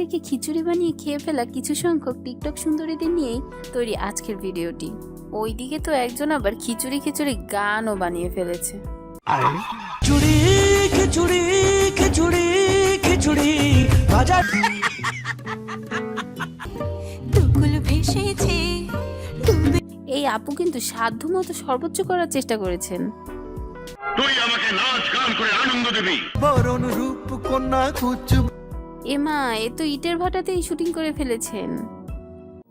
রেখে খিচুড়ি বানিয়ে খেয়ে ফেলা কিছু সংখ্যক টিকটক সুন্দরীদের নিয়েই তৈরি আজকের ভিডিওটি। ওইদিকে তো একজন আবার খিচুড়ি খিচুড়ি গানও বানিয়ে ফেলেছে। খিচুড়ি খিচুড়ি খিচুড়ি খিচুড়ি ভাজা দুকুল ভেসেছে এই আপু কিন্তু সাধ্যমতো সর্বোচ্চ করার চেষ্টা করেছেন। তুই আমাকে নাচ গান করে আনন্দ দিবি। বরণ রূপ কন্যা কুচ এমা এ তো ইটের ভাটাতেই শুটিং করে ফেলেছেন।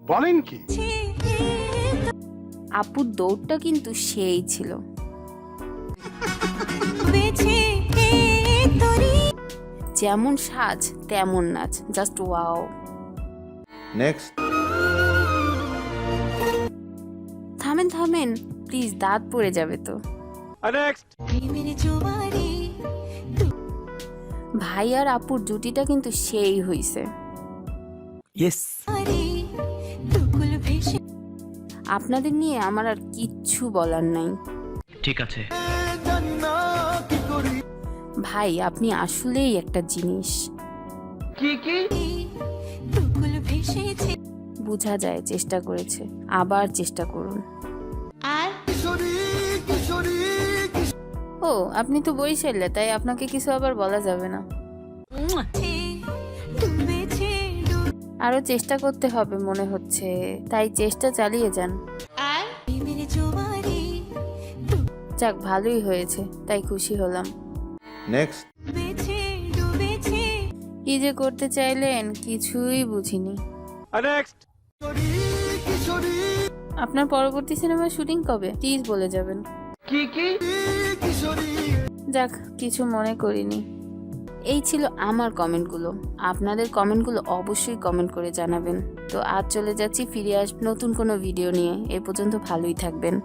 বলেন কি? আপুর দৌড়টা কিন্তু সেই ছিল। যেমন সাজ তেমন নাচ জাস্ট ওয়াও Next. থামেন থামেন প্লিজ দাঁত পড়ে যাবে তো। জোয়ারে ভাই আর আপুর জুটিটা কিন্তু সেই হইছে। ইয়েস আপনাদের নিয়ে আমার আর কিচ্ছু বলার নাই। ঠিক আছে। ভাই আপনি আসলেই একটা জিনিস। দুকুল ভেসেছে বোঝা যায় চেষ্টা করেছে আবার চেষ্টা করুন। ও আপনি তো বই বরিশালে তাই আপনাকে কিছু আবার বলা যাবে না। আরও চেষ্টা করতে হবে মনে হচ্ছে তাই চেষ্টা চালিয়ে যান। আর যাক ভালোই হয়েছে তাই খুশি হলাম। কি যে করতে চাইলেন কিছুই বুঝিনি। আপনার পরবর্তী সিনেমার শুটিং কবে? প্লিজ বলে যাবেন। যাক, কিছু মনে করিনি। এই ছিল আমার কমেন্টগুলো। আপনাদের কমেন্টগুলো অবশ্যই কমেন্ট করে জানাবেন। তো আজ চলে যাচ্ছি, ফিরে আস নতুন কোনো ভিডিও নিয়ে। এ পর্যন্ত ভালোই থাকবেন।